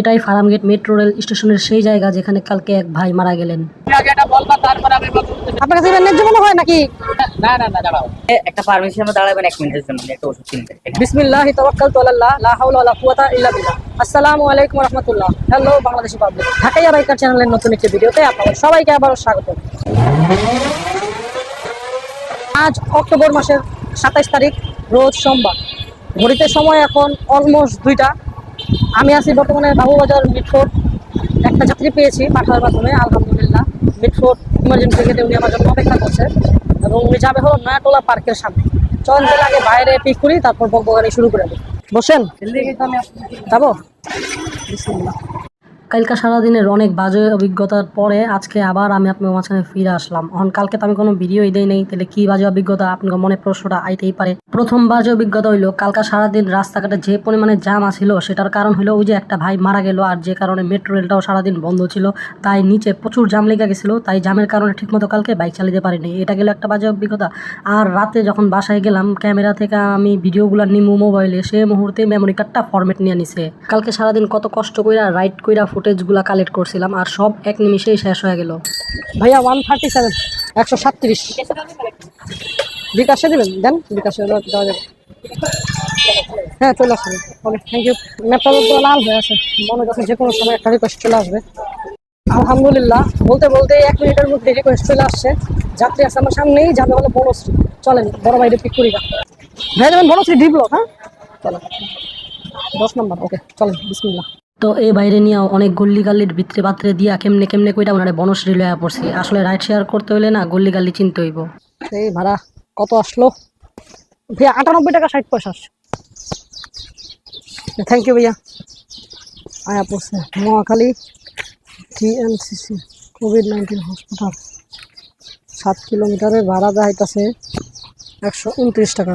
এটাই Farmgate metro rail স্টেশনের সেই জায়গা যেখানে কালকে এক ভাই মারা গেলেন। আগে এটা বলবা তারপরে আমি আপনার কাছে ন্যায্য মনে হয় নাকি? না না না দাঁড়াও। একটা দাঁড়াবেন এক মিনিটের জন্য আমি একটা ওষুধ কিনতে। বিসমিল্লাহি তাওয়াক্কালতু আলাল্লাহ লা হাওলা ওয়ালা কুওয়াতা ইল্লা বিল্লাহ। আসসালামু আলাইকুম ওয়া রাহমাতুল্লাহ hello Bangladeshi public Dhakaiya biker চ্যানেলের নতুন একটি ভিডিওতে আপনাদের সবাইকে আবারও স্বাগত। আজ অক্টোবর মাসের সাতাইশ তারিখ রোজ সোমবার। ঘড়িতে সময় এখন অলমোস্ট দুইটা। আমি আছি বর্তমানে বাবুবাজার মিটফোর্ট একটা যাত্রী পেয়েছি পাঠানোর মাধ্যমে আলহামদুলিল্লাহ। মিটফোর্ট ইমার্জেন্সি গেটে উনি আমার জন্য অপেক্ষা করছে এবং উনি যাবে হলো নয়াটোলা পার্কের সামনে। চল আগে বাইরে পিক করি তারপর বকবগানি শুরু করে দেবো। বসেন? যাব। কালকা সারাদিনের অনেক বাজে অভিজ্ঞতার পরে আজকে আবার আমি আপনার মাঝখানে ফিরে আসলাম। এখন কালকে তো আমি কোনো ভিডিওই দেই নাই, তাহলে কি বাজে অভিজ্ঞতা আপনার মনে প্রশ্নটা আইতেই পারে। প্রথম বাজে অভিজ্ঞতা হইল, কালকা সারাদিন রাস্তাঘাটে যে পরিমাণে জাম আছিল, সেটার কারণ হলো ওই যে একটা ভাই মারা গেল, আর যে কারণে মেট্রো রেলটাও সারাদিন বন্ধ ছিল, তাই নিচে প্রচুর জাম লেগে গেছিল, তাই জামের কারণে ঠিকমতো কালকে বাইক চালাতে পারিনি। এটা গেল একটা বাজে অভিজ্ঞতা। আর রাতে যখন বাসায় গেলাম, ক্যামেরা থেকে আমি ভিডিওগুলো নিমু মোবাইলে, সে মুহূর্তে মেমোরি কার্ডটা ফরম্যাট নিয়ে নিছে। কালকে সারাদিন কত কষ্ট কইরা রাইড কইরা ফুটেজগুলো কালেক্ট করছিলাম আর সব এক নিমিষেই শেষ হয়ে গেল। ভাইয়া ওয়ান থার্টি সেভেন একশো সাতত্রিশ। বিকাশে দেবেন? দেন, বিকাশে দেওয়া যাবে। হ্যাঁ চলে আসবেন ওকে থ্যাংক ইউ ম্যাপটা তো লাল হয়ে আছে। মনে হচ্ছে যে কোনো সময় একটা রিকোয়েস্ট চলে আসবে। আলহামদুলিল্লাহ, বলতে বলতে এক মিনিটের মধ্যে রিকোয়েস্ট চলে আসছে। যাত্রী আছে আমার সামনেই, যাবে হলো বনশ্রী। চলেন, বড় বাইরে পিক করি। ভাই যাবেন বনশ্রী ডি ব্লক হ্যাঁ? চলেন। দশ নম্বর ওকে চলেন, বিসমিল্লাহ। তো এই বাইরে নিয়ে অনেক গল্লি গাল্লির ভিতরে পাত্রে দিয়া কেমনে কেমনে কইটা ওনারে বনশ্রী লয়া পড়ছি। আসলে রাইড শেয়ার করতে হলে না গল্লি গাল্লি চিনতে হইব। এই ভাড়া, কত আসলো? ভাইয়া, আটানব্বই টাকা ষাট পয়সা। থ্যাংক ইউ ভাইয়া। আয়া পড়ছে Mohakhali DNCC covid nineteen hospital সাত কিলোমিটারের ভাড়া দেখাইতেছে একশো উনত্রিশ টাকা।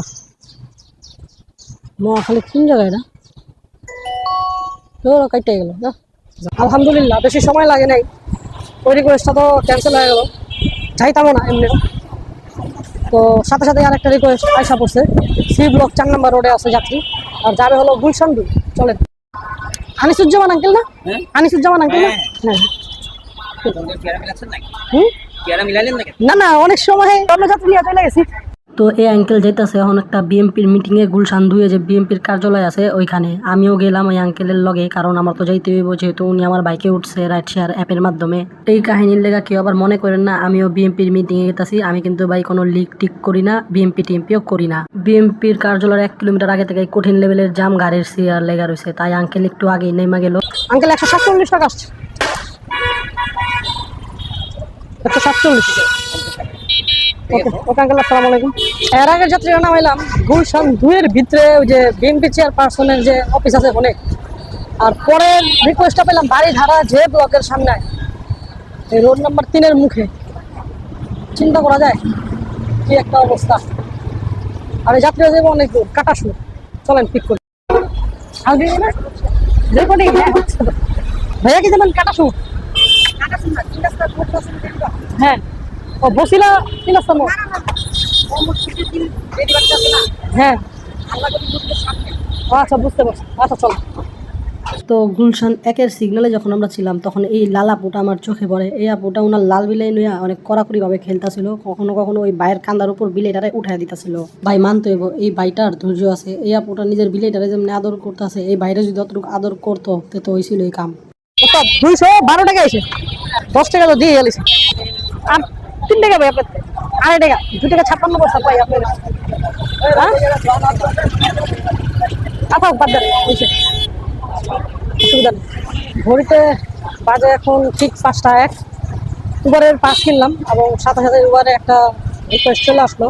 মহাখালী কোন জায়গায় না তোর কাইটে গেল না আলহামদুলিল্লাহ বেশি সময় লাগে নাই। ওই রিকোয়েস্টটা তো ক্যান্সেল হয়ে গেল। চাইতামও না এমনি। তো সাথে সাথে আর একটা রিকোয়েস্ট আয়সা পড়ছে। সি ব্লক চার নাম্বার রোডে আছে যাত্রী। আর যাবে হলো গুলশান দুই চলেন। আনিসুজ্জামান আঙ্কেল না? হ্যাঁ? আনিসুজ্জামান আঙ্কেল না? হ্যাঁ। মিলালেন নাকি? না না অনেক সময় অন্য যাত্রী নিয়ে চলে গেছি। তো এই আঙ্কেল যাইতেছে, এখন একটা বিএমপির মিটিংয়ে গুলশান দুয়ে যে বিএমপির কার্যালয় আছে ওইখানে। আমিও গেলাম ওই আঙ্কেলের লগে, কারণ আমার তো যাইতে হইব, যেহেতু উনি আমার বাইকে উঠছে রাইড শেয়ার অ্যাপের মাধ্যমে। এই কাহিনীর লেগা কেউ আবার মনে করেন না, আমিও বিএমপির মিটিংয়ে গেতেছি, আমি কিন্তু ভাই কোনো লিক টিক করি না বিএমপি টিএমপিও করি না। বিএমপির কার্যালয়ের এক কিলোমিটার আগে থেকে কঠিন লেভেলের জাম গাড়ির সিয়ার লেগা রয়েছে তাই আঙ্কেল একটু আগেই নেমা গেল। আঙ্কেল একশো সাতচল্লিশ টাকা আসছে। একশো সাতচল্লিশ। ওকে আঙ্কেল আসসালামু আলাইকুম। এর আগের যাত্রীরা নামাইলাম গুলশান দুইয়ের ভিতরে ওই যে বিএনপি চেয়ারপারসনের যে অফিস আছে অনেক আর পরের রিকোয়েস্টটা পেলাম বাড়ি ধারা যে ব্লকের সামনে। এই রোড নাম্বার তিনের মুখে। চিন্তা করা যায় কি একটা অবস্থা। আর এই যাত্রীরা যাব অনেক দূর কাটা শুরু চলেন পিক করি। না ভাইয়া কি যেমন কাটা শুরু হ্যাঁ। ও বসিলা রাস্তার মোড় হ্যাঁ। আচ্ছা বুঝতে পারছি। আচ্ছা চলো। তো গুলশান একের সিগনালে যখন আমরা ছিলাম তখন এই লাল আপুটা আমার চোখে পড়ে। এই আপুটা ওনার লাল বিলাই নইয়া অনেক কড়াকড়ি ভাবে খেলতেছিল। কখনো কখনো ওই বাইয়ের কান্দার উপর বিলেটারে উঠাই দিতেছিল। ভাই মানতে হইব এই বাইটার ধৈর্য আছে। এই আপুটা নিজের বিলেটারে যেমনি আদর করতেছে এই বাইরে যদি অতটুকু আদর করতো তে তো হয়েছিল এই কাম। দুইশো বারো টাকা এসে দশ টাকা তো দিয়ে গেলিস আর তিন টাকা ভাই আপনার আড়াই টাকা, দু টাকা ছাপ্পান্ন পয়সা পাই আপনার। হ্যাঁ? বাদ দেন অসুবিধা নেই। ঘড়িতে বাজে এখন ঠিক পাঁচটা এক। উবারের পাস কিনলাম এবং সাথে সাথে উবারে একটা রিকোয়েস্ট চলে আসলো।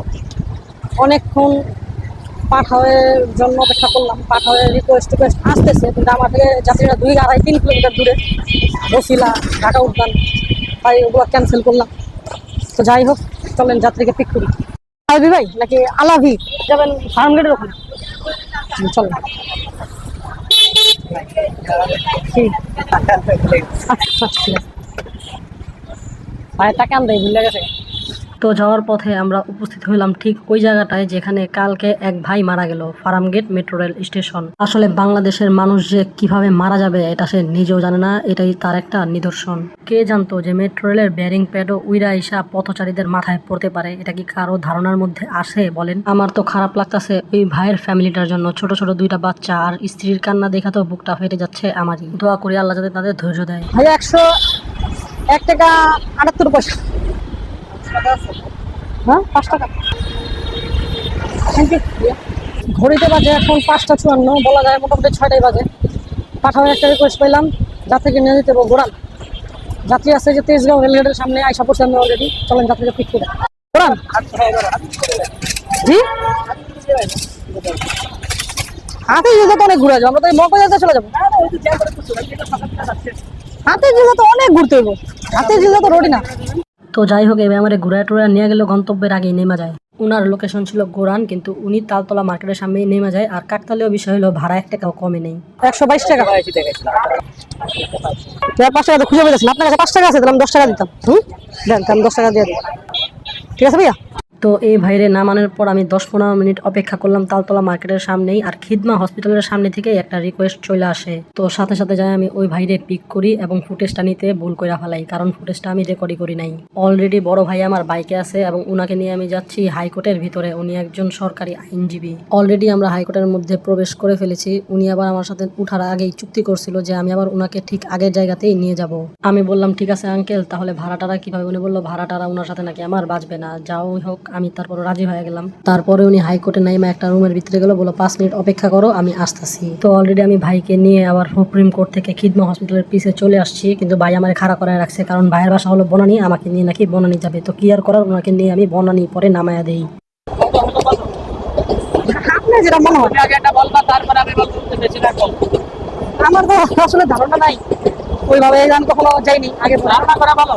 অনেকক্ষণ পাঠাওয়ের জন্য অপেক্ষা করলাম। পাঠাওয়ের রিকোয়েস্ট টিকোয়েস্ট আসতেছে, কিন্তু আমার থেকে যাত্রীরা দুই আড়াই তিন কিলোমিটার দূরে। বসিলা ঢাকা উদ্যান তাই ওগুলো ক্যান্সেল করলাম। তো যাই হোক চলেন যাত্রীকে পিক করি। আলবি ভাই নাকি আলাভি? যাবেন ফার্ম গেটের ওখানে চলেন। আচ্ছা আচ্ছা, ঠিক আছে ভাই তাকে আনতে ভুলে গেছে। তো যাওয়ার পথে আমরা উপস্থিত হইলাম ঠিক ওই জায়গাটায় যেখানে কালকে এক ভাই মারা গেল, ফার্মগেট মেট্রো রেল স্টেশন। আসলে বাংলাদেশের মানুষ যে কীভাবে মারা যাবে এটা সে নিজেও জানে না, এটাই তার একটা নিদর্শন। কে জানতো যে মেট্রো রেলের ব্যারিং প্যাডও উইরা ইসা পথচারীদের মাথায় পড়তে পারে? এটা কি কারও ধারণার মধ্যে আসে বলেন? আমার তো খারাপ লাগতাছে ওই ভাইয়ের ফ্যামিলিটার জন্য, ছোট ছোট দুইটা বাচ্চা আর স্ত্রীর কান্না দেখা তো বুকটা ফেটে যাচ্ছে আমারই। দোয়া করি আল্লাহ যাতে তাদের ধৈর্য দেয়। ভাইয়া একশো, এক টাকা আটাত্তর পয়সা। হ্যাঁ পাঁচ টাকা। ঘড়িতে বাজে এখন পাঁচটা চুয়ান্ন বলা যায় মোটামুটি ছয়টাই বাজে। পাঠাও একটা রিকোয়েস্ট পেলাম যাত্রীকে নিয়ে যেতে গোড়ান যাত্রী আছে যে তেজগাঁও রেলগেটের সামনে আইসা পড়ছে আমি অলরেডি চলেন যাত্রীকে পিক করে গোড়ান জি? হাতে যেতে তো অনেক ঘুরে যাব আমরা তো এই মকবাজারতে চলে যাব। হাতে জিলে তো অনেক ঘুরতে হইব। হাতে জিলে তো রোডই না। তো যাই হোক, এবার আমার ঘুরা টুরা নিয়ে গেলে গন্তব্যের আগেই নেমা যায়। উনার লোকেশন ছিল গোরান, কিন্তু উনি তালতলা মার্কেটের সামনে নেমে যায়, আর কাকতালীয় বিষয় হলো ভাড়া এক টাকাও কমে নেই। একশো বাইশ টাকা? পাঁচ টাকা তো খুঁজে পেয়েছিলাম আপনার কাছে পাঁচ টাকা আছে, তাহলে আমি দশ টাকা দিতাম। হুম? দেন দশ টাকা দিয়ে দিই। ঠিক আছে ভাইয়া? তো এই ভাইরে নামানোর পর আমি দশ পনেরো মিনিট অপেক্ষা করলাম তালতলা মার্কেটের সামনেই আর খিদমা হসপিটালের সামনে থেকে একটা রিকোয়েস্ট চলে আসে। তো সাথে সাথে যাই আমি ওই ভাইরে পিক করি এবং ফুটেজটা নিতে ভুল করে ফেলাই, কারণ ফুটেজটা আমি রেকর্ডই করি নাই। অলরেডি বড় ভাই আমার বাইকে আছে এবং উনাকে নিয়ে আমি যাচ্ছি হাইকোর্টের ভিতরে, উনি একজন সরকারি আইনজীবী। অলরেডি আমরা হাইকোর্টের মধ্যে প্রবেশ করে ফেলেছি, উনি আবার আমার সাথে উঠার আগেই চুক্তি করছিল যে আমি আবার উনাকে ঠিক আগের জায়গাতেই নিয়ে যাব। আমি বললাম, ঠিক আছে আঙ্কেল তাহলে ভাড়াটারা কীভাবে? উনি বলল, ভাড়াটারা উনার সাথে নাকি আমার বাঁচবে না যাও হোক আমি তারপর রাজি হয়ে গেলাম। তারপরে উনি হাইকোর্টে নাইমা একটা রুমের ভিতরে গেলো বলো পাঁচ মিনিট অপেক্ষা করো আমি আসতেছি। তো অলরেডি আমি ভাইকে নিয়ে আবার সুপ্রিম কোর্ট থেকে খিদমা হসপিটালের পিছে চলে আসছি কিন্তু ভাই আমার খাড়া করে রাখছে কারণ ভাইয়ের বাসা হলো বনানি আমাকে নিয়ে নাকি বনানি যাবে। তো কি আর করার ওনাকে নিয়ে আমি বনানি পরে নামায়া দেই। যেটা মনে হয়। আমার তো আসলে ধারণা নাই। ওইভাবে আমি কখনো যাইনি আগে ধারণা করে বলো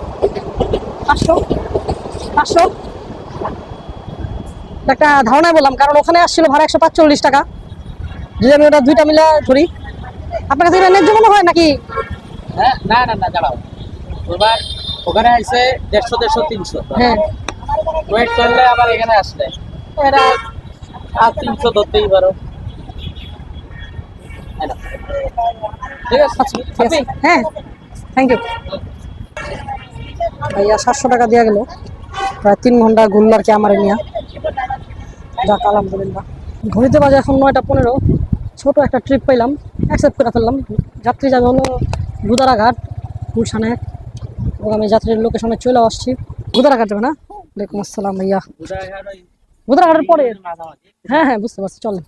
পাঁচশো পাঁচশো। একটা ধারণায় বললাম কারণ ওখানে আসছিল ভাড়া একশো পাঁচচল্লিশ টাকা। যদি আমি ওটা দুইটা মিলে ধরি আপনার কাছে এটা ন্যায্য মনে হয় নাকি? হ্যাঁ না না না দাঁড়াও। এবার ওখানে আছে দেড়শো দেড়শো তিনশো। হ্যাঁ। ওয়েট করলে আবার এখানে আসলে। এরা আর তিনশো ধরতেই পারো। নাও। ঠিক আছে আচ্ছা ঠিক আছে। হ্যাঁ থ্যাংক ইউ ভাইয়া সাতশো টাকা দেওয়া গেল। প্রায় তিন ঘণ্টা ঘুরলো আর কি আমার নিয়ে। যাক আলহামদুলিল্লাহ। ঘড়িতে বাজে এখন নয়টা পনেরো। ছোট একটা ট্রিপ পাইলাম অ্যাকসেপ্ট করে ফেললাম। যাত্রী যাবে হলো গুদারাঘাট গুলশানে। আমি যাত্রীর লোকেশনে চলে আসছি। গুদারাঘাট যাবে না? ওয়ালাইকুম আসসালাম ভাইয়া। গুদারাঘাটের পরে? হ্যাঁ হ্যাঁ বুঝতে পারছি, চলেন।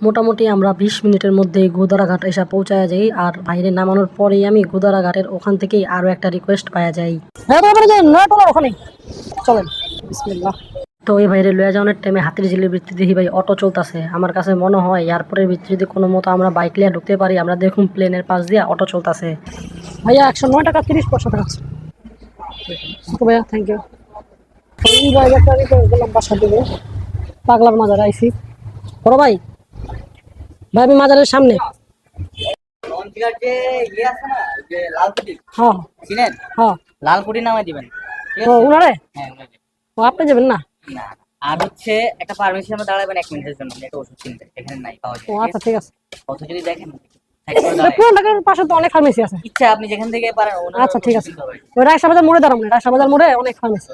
মোটামুটি আমরা বিশ মিনিটের মধ্যেই গোদারাঘাট এসে পৌঁছায় যাই। আর বাইরে নামানোর পরেই আমি গোদারাঘাটের ওখান থেকেই আরও একটা রিকোয়েস্ট পাওয়া যায়। হ্যাঁ ওখানে চলেন তো এই ভাইরে লয়ে যাওয়ার টাইমে হাতির ঝিলের ভিত্তি দেখি ভাই অটো চলতেছে। আমার কাছে মনে হয় এয়ারপোর্টের ভিত্তি যদি কোনো মতো আমরা বাইক নিয়ে ঢুকতে পারি। আমরা দেখুন প্লেনের পাশ দিয়ে অটো চলতেছে। ভাইয়া একশো নয় টাকা তিরিশ পয়সা টাকা আছে। ভাইয়া থ্যাংক ইউ দিকে পাগলার মাজার আইসি বড় ভাই ভাই আমি মাজারের সামনে। ওই হ্যাঁ হ্যাঁ। লালকুটি নামে দিবেন। উনারে? হ্যাঁ ও আপনি যাবেন না? না আর হচ্ছে একটা পারমিশনে দাঁড়াবেন এক মিনিটের জন্য একটা ওষুধ কিনতে এখানে নাই পাওয়া ও যায় আচ্ছা ঠিক আছে। কত যদি দেখেন ঢাকার পাশে তো অনেক ফার্মেসি আছে। ইচ্ছা আপনি যেখান থেকে পারেন আচ্ছা ঠিক আছে। রায় দিতে হবে। ওই রায়সা বাজার মোড়ে দাঁড়াবো রায় সাবাজার মোড়ে অনেক ফার্মেসি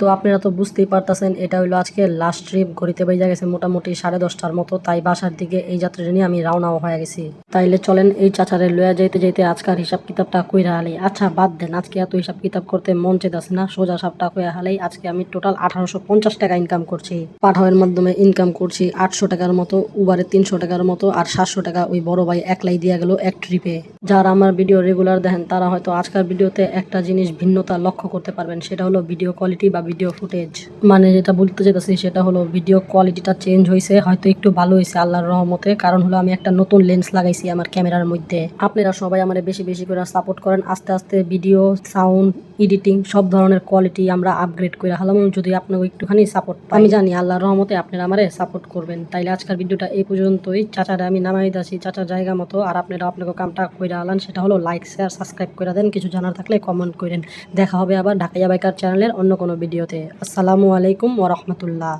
তো আপনারা তো বুঝতেই পারতেছেন, এটা হলো আজকে লাস্ট ট্রিপ ঘড়িতে বেজে গেছে মোটামুটি সাড়ে দশটার মতো, তাই বাসার দিকে এই যাত্রীটা নিয়ে আমি রওনাও হয়ে গেছি। তাইলে চলেন, এই চাচারে লয়া যাইতে যাইতে আজকার হিসাব কিতাবটা কইরা হালি আচ্ছা বাদ দেন, আজকে এত হিসাব কিতাব করতে মন চেতাছে না, সোজা সাপটা কইরা হালাই আজকে আমি টোটাল আঠারোশো পঞ্চাশ টাকা ইনকাম করছি। পাঠাওয়ের মাধ্যমে ইনকাম করছি আটশো টাকার মতো উবারে তিনশো টাকার মতো আর সাতশো টাকা ওই বড় ভাই একলাই দিয়া গেল এক ট্রিপে যারা আমার ভিডিও রেগুলার দেখেন, তারা হয়তো আজকের ভিডিওতে একটা জিনিস ভিন্নতা লক্ষ্য করতে পারবেন, সেটা হলো ভিডিও কোয়ালিটি বা ভিডিও ফুটেজ মানে যেটা বলতে চাইতেছি সেটা হলো ভিডিও কোয়ালিটিটা চেঞ্জ হয়েছে হয়তো একটু ভালো হয়েছে আল্লাহর রহমতে। কারণ হলো আমি একটা নতুন লেন্স লাগাইছি আমার ক্যামেরার মধ্যে। আপনারা সবাই আমার বেশি বেশি করে সাপোর্ট করেন, আস্তে আস্তে ভিডিও সাউন্ড এডিটিং সব ধরনের কোয়ালিটি আমরা আপগ্রেড করে হালাম। যদি আপনাকে একটুখানি সাপোর্ট আমি জানি আল্লাহর রহমতে আপনারা আমারে সাপোর্ট করবেন। তাইলে আজকের ভিডিওটা এই পর্যন্তই। চাচারে আমি নামাই দাসি চাচার জায়গা মতো। আর আপনারা আপনাকে কামটা করে আলান, সেটা হলো লাইক শেয়ার সাবস্ক্রাইব করে দেন। কিছু জানার থাকলে কমেন্ট করেন দেখা হবে আবার ঢাকাইয়া বাইকার চ্যানেলের অন্য কোনো ভিডিও ভিডিওতে। আসসালামু আলাইকুম ওরহমতুল্লাহ